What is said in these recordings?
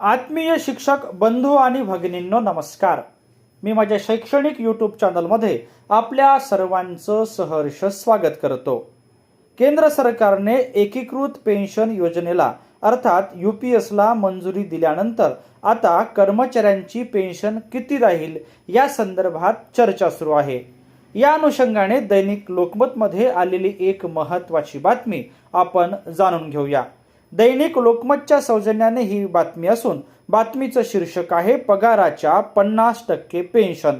आत्मीय शिक्षक बंधू आणि भगिनींनो नमस्कार. मी माझ्या शैक्षणिक यूट्यूब चॅनलमध्ये आपल्या सर्वांचं सहर्ष स्वागत करतो. केंद्र सरकारने एकीकृत पेन्शन योजनेला अर्थात यू पी एसला मंजुरी दिल्यानंतर आता कर्मचाऱ्यांची पेन्शन किती राहील या संदर्भात चर्चा सुरू आहे. या अनुषंगाने दैनिक लोकमतमध्ये आलेली एक महत्त्वाची बातमी आपण जाणून घेऊया. दैनिक लोकमतच्या सौजन्याने ही बातमी असून बातमीचं शीर्षक आहे पगाराच्या पन्नास टक्के पेन्शन.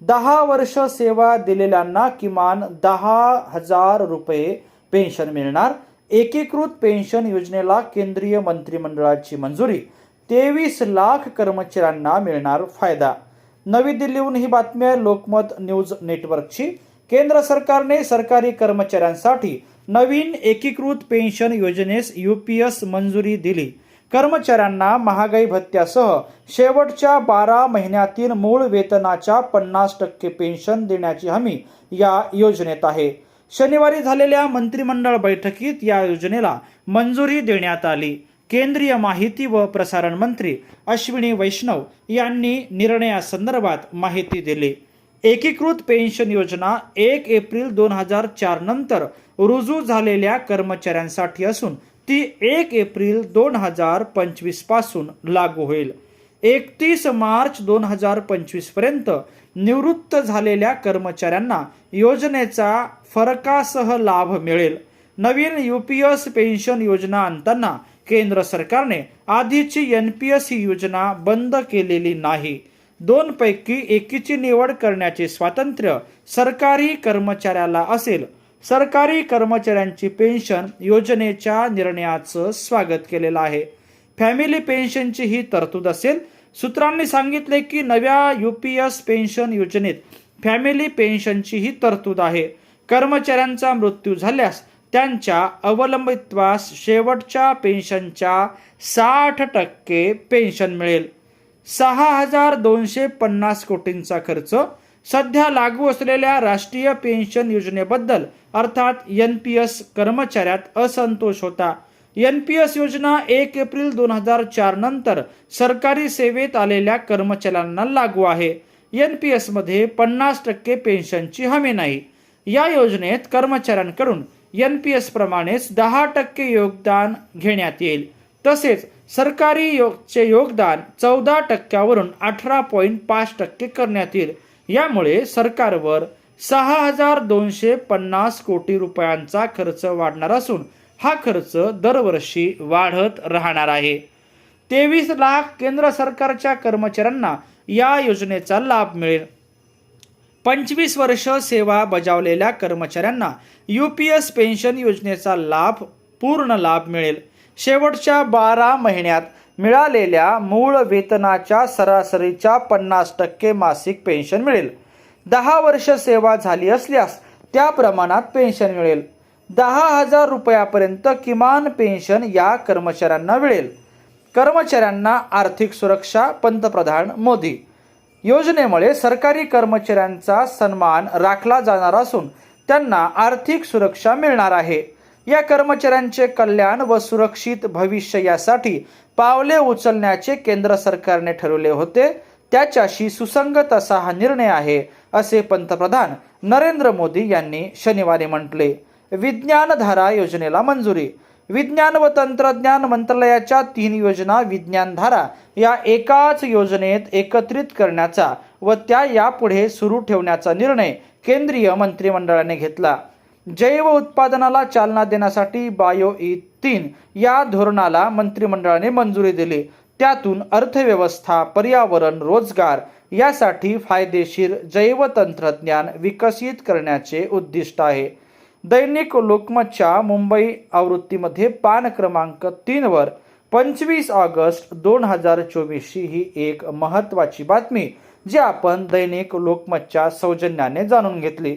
दहा वर्ष सेवा दिलेल्यांना किमान दहा हजार रुपये पेन्शन मिळणार. एकीकृत पेन्शन योजनेला केंद्रीय मंत्रिमंडळाची मंजुरी. तेवीस लाख कर्मचाऱ्यांना मिळणार फायदा. नवी दिल्लीहून ही बातमी आहे. लोकमत न्यूज नेटवर्कची. केंद्र सरकारने सरकारी कर्मचाऱ्यांसाठी नवीन एकीकृत पेन्शन योजनेस यू पी एस मंजुरी दिली. कर्मचाऱ्यांना महागाई भत्त्यासह शेवटच्या बारा महिन्यातील मूळ वेतनाच्या पन्नास टक्के पेन्शन देण्याची हमी या योजनेत आहे. शनिवारी झालेल्या मंत्रिमंडळ बैठकीत या योजनेला मंजुरी देण्यात आली. केंद्रीय माहिती व प्रसारण मंत्री अश्विनी वैष्णव यांनी निर्णयासंदर्भात माहिती दिली. एकीकृत पेन्शन योजना एक एप्रिल दोन हजार चार नंतर रुजू झालेल्या कर्मचाऱ्यांसाठी असून ती एक एप्रिल दोन हजार पंचवीसपासून लागू होईल. एकतीस मार्च दोन हजार पंचवीसपर्यंत निवृत्त झालेल्या कर्मचाऱ्यांना योजनेचा फरकासह लाभ मिळेल. नवीन यू पी एस पेन्शन योजना आणताना केंद्र सरकारने आधीची एन पी एस ही योजना बंद केलेली नाही. दोनपैकी एकीची निवड करण्याचे स्वातंत्र्य सरकारी कर्मचाऱ्याला असेल. सरकारी कर्मचाऱ्यांची पेन्शन योजनेच्या निर्णयाचं स्वागत केलेलं आहे. फॅमिली पेन्शनची ही तरतूद असेल. सूत्रांनी सांगितले की नव्या यू पी एस पेन्शन योजनेत फॅमिली पेन्शनची ही तरतूद आहे. कर्मचाऱ्यांचा मृत्यू झाल्यास त्यांच्या अवलंबित्वास शेवटच्या पेन्शनच्या साठ टक्के पेन्शन मिळेल. सहा हजार दोनशे पन्नास कोटींचा खर्च सध्या लागू असलेल्या राष्ट्रीय पेन्शन योजनेबद्दल अर्थात एन पी एस कर्मचाऱ्यात असंतोष होता. एन पी एस योजना एक एप्रिल दोन हजार चार नंतर सरकारी सेवेत आलेल्या कर्मचाऱ्यांना लागू आहे. एन पी एसमध्ये पन्नास टक्के पेन्शनची हमी नाही. या योजनेत कर्मचाऱ्यांकडून एन पी एस प्रमाणेच दहा टक्के योगदान घेण्यात येईल. तसेच सरकारी योगचे योगदान चौदा टक्क्यावरून अठरा पॉईंट पाच टक्के करण्यात येईल. यामुळे सरकारवर सहा हजार दोनशे पन्नास कोटी रुपयांचा खर्च वाढणार असून हा खर्च दरवर्षी वाढत राहणार आहे. तेवीस लाख केंद्र सरकारच्या कर्मचाऱ्यांना या योजनेचा लाभ मिळेल. पंचवीस वर्ष सेवा बजावलेल्या कर्मचाऱ्यांना यू पी एस पेन्शन योजनेचा लाभ पूर्ण लाभ मिळेल. शेवटच्या बारा महिन्यात मिळालेल्या मूळ वेतनाच्या सरासरीच्या पन्नास टक्के मासिक पेन्शन मिळेल. दहा वर्ष सेवा झाली असल्यास त्या प्रमाणात पेन्शन मिळेल. दहा हजार रुपयापर्यंत किमान पेन्शन या कर्मचाऱ्यांना मिळेल. कर्मचाऱ्यांना आर्थिक सुरक्षा पंतप्रधान मोदी. योजनेमुळे सरकारी कर्मचाऱ्यांचा सन्मान राखला जाणार असून त्यांना आर्थिक सुरक्षा मिळणार आहे. या कर्मचाऱ्यांचे कल्याण व सुरक्षित भविष्य यासाठी पावले उचलण्याचे केंद्र सरकारने ठरवले होते. त्याच्याशी सुसंगत असा हा निर्णय आहे असे पंतप्रधान नरेंद्र मोदी यांनी शनिवारी म्हटले. विज्ञानधारा योजनेला मंजुरी. विज्ञान व तंत्रज्ञान मंत्रालयाच्या तीन योजना विज्ञानधारा या एकाच योजनेत एकत्रित करण्याचा व त्या यापुढे सुरू ठेवण्याचा निर्णय केंद्रीय मंत्रिमंडळाने घेतला. जैव उत्पादनाला चालना देण्यासाठी बायो ई तीन या धोरणाला मंत्रिमंडळाने मंजुरी दिली. त्यातून अर्थव्यवस्था पर्यावरण रोजगार यासाठी फायदेशीर जैव तंत्रज्ञान विकसित करण्याचे उद्दिष्ट आहे. दैनिक लोकमतच्या मुंबई आवृत्तीमध्ये पान क्रमांक तीनवर पंचवीस ऑगस्ट दोन हजार चोवीसची ही एक महत्त्वाची बातमी जी आपण दैनिक लोकमतच्या सौजन्याने जाणून घेतली.